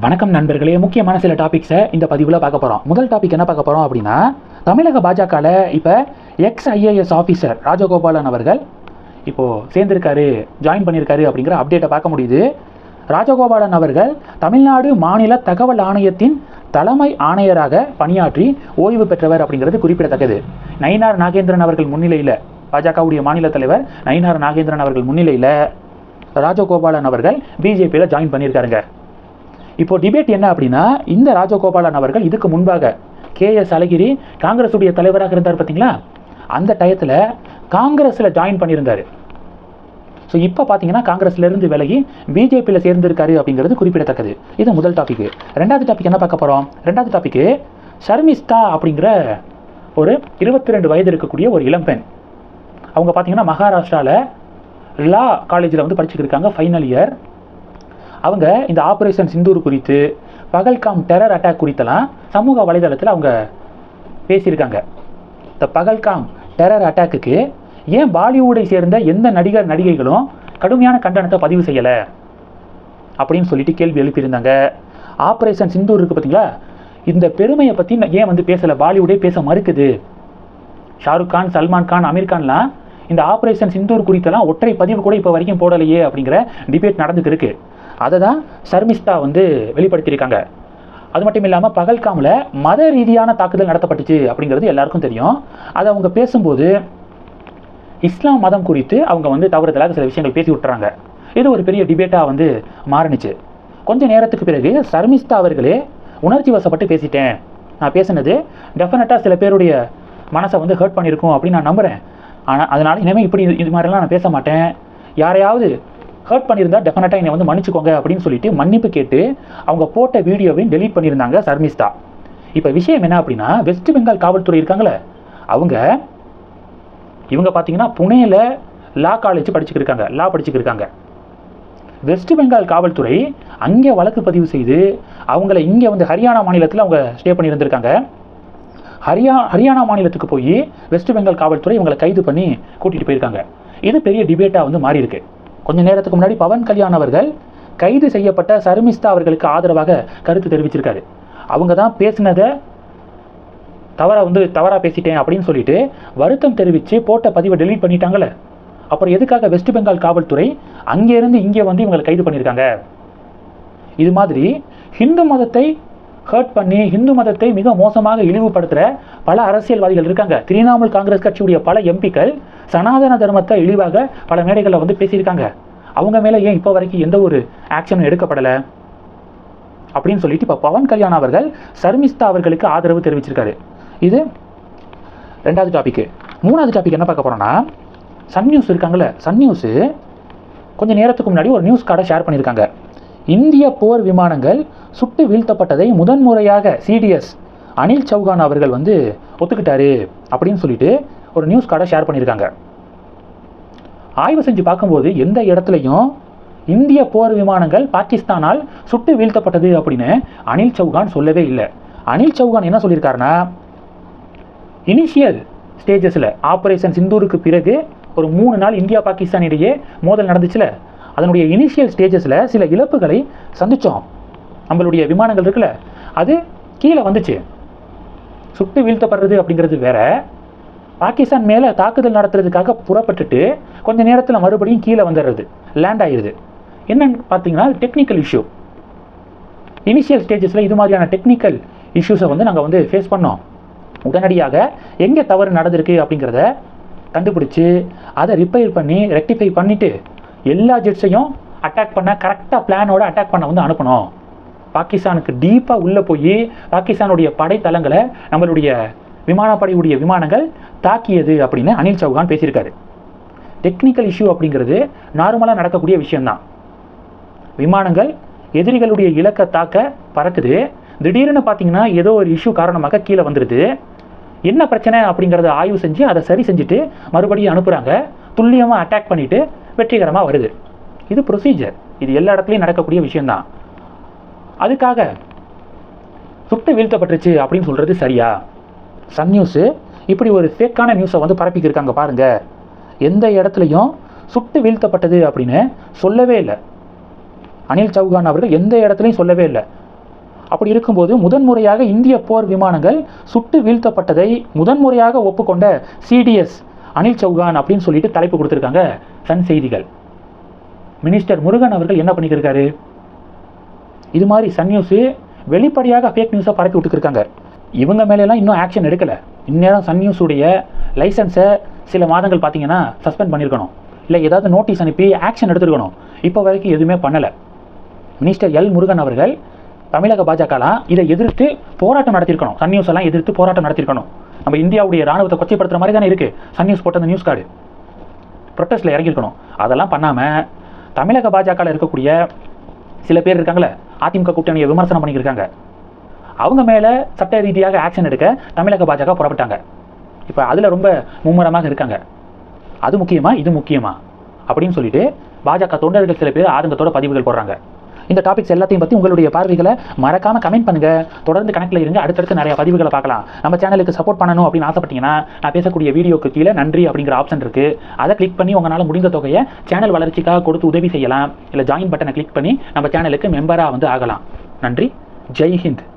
வணக்கம் நண்பர்களே. முக்கியமான சில டாபிக்ஸை இந்த பதிவில் பார்க்க போகிறோம் முதல் டாபிக் என்ன பார்க்க போகிறோம் அப்படின்னா தமிழக பாஜகவில் இப்போ எக்ஸ் ஐஏஎஸ் ஆஃபீஸர் ராஜகோபாலன் அவர்கள் இப்போது சேர்ந்திருக்காரு ஜாயின் பண்ணியிருக்காரு அப்படிங்கிற அப்டேட்டை பார்க்க முடியுது. ராஜகோபாலன் அவர்கள் தமிழ்நாடு மாநில தகவல் ஆணையத்தின் தலைமை ஆணையராக பணியாற்றி ஓய்வு பெற்றவர் அப்படிங்கிறது குறிப்பிடத்தக்கது. நயினார் நாகேந்திரன் அவர்கள் முன்னிலையில் பாஜகவுடைய மாநில தலைவர் நயினார் நாகேந்திரன் அவர்கள் முன்னிலையில் ராஜகோபாலன் அவர்கள் பிஜேபியில் ஜாயின் பண்ணியிருக்காருங்க இப்போ டிபேட் என்ன அப்படின்னா இந்த ராஜகோபாலன் அவர்கள் இதுக்கு முன்பாக கே எஸ் அழகிரி காங்கிரஸுடைய தலைவராக இருந்தார் பார்த்தீங்களா? அந்த டயத்தில் காங்கிரஸில் ஜாயின் பண்ணியிருந்தார். ஸோ இப்போ பார்த்தீங்கன்னா காங்கிரஸ்லேருந்து விலகி பிஜேபியில் சேர்ந்திருக்காரு அப்படிங்கிறது குறிப்பிடத்தக்கது. இது முதல் டாபிக் ரெண்டாவது டாபிக் என்ன பார்க்க போகிறோம் ரெண்டாவது டாபிக்கு ஷர்மிஸ்தா அப்படிங்கிற ஒரு இருபத்தி ரெண்டு வயது இருக்கக்கூடிய ஒரு இளம்பெண் அவங்க பார்த்தீங்கன்னா மகாராஷ்டிராவில் லா காலேஜில் வந்து படிச்சுட்டு இருக்காங்க ஃபைனல் இயர் அவங்க இந்த ஆப்ரேஷன் சிந்தூர் குறித்து பகல்காம் டெரர் அட்டாக் குறித்தெல்லாம் சமூக வலைதளத்தில் அவங்க பேசியிருக்காங்க. இந்த பகல்காம் டெரர் அட்டாக்குக்கு ஏன் பாலிவுட்டை சேர்ந்த எந்த நடிகர் நடிகைகளும் கடுமையான கண்டனத்தை பதிவு செய்யலை? அப்படின்னு சொல்லிட்டு கேள்வி எழுப்பியிருந்தாங்க. ஆப்ரேஷன் சிந்தூர் இருக்குது பார்த்தீங்களா இந்த பெருமையை பற்றி ஏன் வந்து பேசலை? பாலிவுடே பேச மறுக்குது. ஷாருக் கான் சல்மான் கான் அமீர் கான்லாம் இந்த ஆப்ரேஷன் சிந்தூர் குறித்தெல்லாம் ஒற்றை பதிவு கூட இப்போ வரைக்கும் போடலையே அப்படிங்கிற டிபேட் நடந்துட்டு இருக்குது அதை தான் சர்மிஸ்தா வந்து வெளிப்படுத்தியிருக்காங்க. அது மட்டும் இல்லாமல் பகல்காமில் மத ரீதியான தாக்குதல் நடத்தப்பட்டுச்சு அப்படிங்கிறது எல்லாருக்கும் தெரியும். அதை அவங்க பேசும்போது இஸ்லாம் மதம் குறித்து அவங்க வந்து தவறுதலாக சில விஷயங்கள் பேசி விட்டுறாங்க. இது ஒரு பெரிய டிபேட்டாக வந்து மாறுனுச்சு. கொஞ்ச நேரத்துக்கு பிறகு சர்மிஸ்தா அவர்களே உணர்ச்சி வசப்பட்டு பேசிட்டேன். நான் பேசினது டெஃபினட்டாக சில பேருடைய மனசை வந்து ஹர்ட் பண்ணியிருக்கும் அப்படின்னு நான் நம்புகிறேன் ஆனால் அதனால் இனிமேல் இப்படி இது- இது மாதிரிலாம் நான் பேச மாட்டேன். யாரையாவது ஹர்ட் பண்ணியிருந்தா டெஃபினட்டாக என்னை வந்து மன்னிச்சுக்கோங்க அப்படின்னு சொல்லிட்டு மன்னிப்பு கேட்டு அவங்க போட்ட வீடியோவையும் டெலீட் பண்ணியிருந்தாங்க சர்மிஸ்தா. இப்போ விஷயம் என்ன அப்படின்னா வெஸ்ட் பெங்கால் காவல்துறை இருக்காங்களே அவங்க இவங்க பார்த்தீங்கன்னா புனேல லா காலேஜ் படிச்சுக்கிருக்காங்க லா படிச்சுக்கிருக்காங்க வெஸ்ட் பெங்கால் காவல்துறை அங்கே வழக்கு பதிவு செய்து அவங்கள இங்கே வந்து ஹரியானா மாநிலத்தில் அவங்க ஸ்டே பண்ணியிருந்திருக்காங்க. ஹரியா ஹரியானா மாநிலத்துக்கு போய் வெஸ்ட் பெங்கால் காவல்துறை இவங்களை கைது பண்ணி கூட்டிகிட்டு போயிருக்காங்க. இது பெரிய டிபேட்டாக வந்து மாறி இருக்குது கொஞ்ச நேரத்துக்கு முன்னாடி பவன் கல்யாண் அவர்கள் கைது செய்யப்பட்ட சர்மிஸ்தா அவர்களுக்கு ஆதரவாக கருத்து தெரிவிச்சிருக்காரு. அவங்க தான் பேசினதை தவறாக வந்து தவறாக பேசிட்டேன் அப்படின்னு சொல்லிட்டு வருத்தம் தெரிவித்து போட்ட பதிவை டெலீட் பண்ணிட்டாங்களே. அப்புறம் எதுக்காக வெஸ்ட் பெங்கால் காவல்துறை அங்கேருந்து இங்கே வந்து இவங்களை கைது பண்ணியிருக்காங்க? இது மாதிரி ஹிந்து மதத்தை ஹர்ட் பண்ணி ஹிந்து மதத்தை மிக மோசமாக இழிவுபடுத்துகிற பல அரசியல்வாதிகள் இருக்காங்க. திரிணாமுல் காங்கிரஸ் கட்சியுடைய பல எம்பிக்கள் சனாதன தர்மத்தை இழிவாக பல மேடைகளில் வந்து பேசியிருக்காங்க. அவங்க மேலே ஏன் இப்போ வரைக்கும் எந்த ஒரு ஆக்ஷனும் எடுக்கப்படலை? அப்படின்னு சொல்லிட்டு இப்போ பவன் கல்யாண் அவர்கள் சர்மிஸ்தா அவர்களுக்கு ஆதரவு தெரிவிச்சிருக்காரு. இது ரெண்டாவது டாபிக்கு மூணாவது டாபிக் என்ன பார்க்க போகிறோன்னா சன் நியூஸ் இருக்காங்கல்ல சன் நியூஸு கொஞ்சம் நேரத்துக்கு முன்னாடி ஒரு நியூஸ் கார்டை ஷேர் பண்ணியிருக்காங்க. இந்திய போர் விமானங்கள் சுட்டு வீழ்த்தப்பட்டதை முதன்முறையாக சிடிஎஸ் அனில் சௌகான் அவர்கள் வந்து ஒத்துக்கிட்டாரு அப்படின்னு சொல்லிட்டு ஒரு நியூஸ் கார்டை ஷேர் பண்ணியிருக்காங்க. ஆய்வு செஞ்சு பார்க்கும்போது எந்த இடத்துலையும் இந்திய போர் விமானங்கள் பாகிஸ்தானால் சுட்டு வீழ்த்தப்பட்டது அப்படின்னு அனில் சௌகான் சொல்லவே இல்லை. அனில் சௌகான் என்ன சொல்லியிருக்காருன்னா இனிஷியல் ஸ்டேஜஸில் ஆப்ரேஷன் சிந்தூருக்கு பிறகு ஒரு மூணு நாள் இந்தியா பாகிஸ்தான் இடையே மோதல் நடந்துச்சுல? அதனுடைய இனிஷியல் ஸ்டேஜஸில் சில இழப்புகளை சந்தித்தோம் நம்மளுடைய விமானங்கள் இருக்குல்ல அது கீழே வந்துச்சு. சுட்டு வீழ்த்தப்படுறது அப்படிங்கிறது வேற. பாகிஸ்தான் மேலே தாக்குதல் நடத்துறதுக்காக புறப்பட்டுட்டு கொஞ்ச நேரத்தில் மறுபடியும் கீழே வந்துடுறது. லேண்ட் ஆயிடுது என்னன்னு பார்த்தீங்கன்னா டெக்னிக்கல் இஷ்யூ இனிஷியல் ஸ்டேஜஸில் இது மாதிரியான டெக்னிக்கல் இஷ்யூஸை வந்து நாங்கள் வந்து ஃபேஸ் பண்ணோம். உடனடியாக எங்கே தவறு நடந்திருக்கு அப்படிங்கிறத கண்டுபிடிச்சி அதை ரிப்பேர் பண்ணி ரெக்டிஃபை பண்ணிவிட்டு எல்லா ஜெட்ஸையும் அட்டாக் பண்ண கரெக்டாக பிளானோட அட்டாக் பண்ண வந்து அனுப்பணும் பாகிஸ்தானுக்கு டீப்பாக உள்ளே போய் பாகிஸ்தானுடைய படைத்தளங்களை நம்மளுடைய விமானப்படையுடைய விமானங்கள் தாக்கியது அப்படின்னு அனில் சௌகான் பேசியிருக்காரு. டெக்னிக்கல் இஷ்யூ அப்படிங்கிறது நார்மலாக நடக்கக்கூடிய விஷயம்தான். விமானங்கள் எதிரிகளுடைய இலக்கை தாக்க பறக்குது. திடீர்னு பார்த்தீங்கன்னா ஏதோ ஒரு இஷ்யூ காரணமாக கீழே வந்துடுது என்ன பிரச்சனை அப்படிங்கிறத ஆய்வு செஞ்சு அதை சரி செஞ்சுட்டு மறுபடியும் அனுப்புகிறாங்க துல்லியமாக அட்டாக் பண்ணிவிட்டு வெற்றிகரமாக வருது. இது ப்ரொசீஜர் இது எல்லா இடத்துலையும் நடக்கக்கூடிய விஷயந்தான் அதுக்காக சுட்டு வீழ்த்தப்பட்டுருச்சு அப்படின்னு சொல்கிறது சரியா? சன் நியூஸு இப்படி ஒரு ஃபேக்கான நியூஸை வந்து பரப்பிக்கிருக்காங்க பாருங்க. எந்த இடத்துலையும் சுட்டு வீழ்த்தப்பட்டது அப்படின்னு சொல்லவே இல்லை. அனில் சௌகான் அவர்கள் எந்த இடத்துலையும் சொல்லவே இல்லை. அப்படி இருக்கும்போது முதன்முறையாக இந்திய போர் விமானங்கள் சுட்டு வீழ்த்தப்பட்டதை முதன்முறையாக ஒப்புக்கொண்ட சிடிஎஸ் அனில் சௌகான் அப்படின்னு சொல்லிட்டு தலைப்பு கொடுத்துருக்காங்க சன் செய்திகள். மினிஸ்டர் முருகன் அவர்கள் என்ன பண்ணிக்கிருக்காரு? இது மாதிரி சன் நியூஸு வெளிப்படையாக ஃபேக் நியூஸை பரப்பி விட்டுருக்காங்க இவங்க மேலெல்லாம் இன்னும் ஆக்ஷன் எடுக்கலை. இந்நேரம் சன் நியூஸுடைய லைசன்ஸை சில மாதங்கள் பார்த்தீங்கன்னா சஸ்பெண்ட் பண்ணியிருக்கணும். இல்லை ஏதாவது நோட்டீஸ் அனுப்பி ஆக்ஷன் எடுத்துருக்கணும். இப்போ வரைக்கும் எதுவுமே பண்ணலை. மினிஸ்டர் எல் முருகன் அவர்கள் தமிழக பாஜகலாம் இதை எதிர்த்து போராட்டம் நடத்தியிருக்கணும். சன் நியூஸ் எல்லாம் எதிர்த்து போராட்டம் நடத்தியிருக்கணும். நம்ம இந்தியாவுடைய ராணுவத்தை கொச்சைப்படுத்துற மாதிரி தானே இருக்குது சன் நியூஸ் போட்ட அந்த நியூஸ் கார்டு ப்ரொட்டஸ்ட்டில் இறங்கியிருக்கணும். அதெல்லாம் பண்ணாமல் தமிழக பாஜகவில் இருக்கக்கூடிய சில பேர் இருக்காங்களே அதிமுக கூட்டணியை விமர்சனம் பண்ணியிருக்காங்க அவங்க மேலே சட்ட ரீதியாக ஆக்ஷன் எடுக்க தமிழக பாஜக புறப்பட்டாங்க. இப்போ அதில் ரொம்ப மும்முரமாக இருக்காங்க. அது முக்கியமா? இது முக்கியமாக அப்படின்னு சொல்லிட்டு பாஜக தொண்டர்கள் சில பேர் ஆதங்கத்தோட பதிவுகள் போடுறாங்க. இந்த டாபிக்ஸ் எல்லாத்தையும் பற்றி உங்களுடைய பார்வைகளை மறக்காம கமெண்ட் பண்ணுங்க. தொடர்ந்து கணக்கில் இருங்க. அடுத்தடுத்து நிறைய பதிவுகளை பார்க்கலாம். நம்ம சேனலுக்கு சப்போர்ட் பண்ணணும் அப்படின்னு ஆசைப்பட்டீங்கன்னா நான் பேசக்கூடிய வீடியோக்கு கீழே நன்றி அப்படிங்கிற ஆப்ஷன் இருக்கு. அதை கிளிக் பண்ணி உங்களால் முடிந்த தொகையை சேனல் வளர்ச்சிக்காக கொடுத்து உதவி செய்யலாம். இல்லை ஜாயின் பட்டனை கிளிக் பண்ணி நம்ம சேனலுக்கு மெம்பராக வந்து ஆகலாம். நன்றி. ஜெய் ஹிந்த்.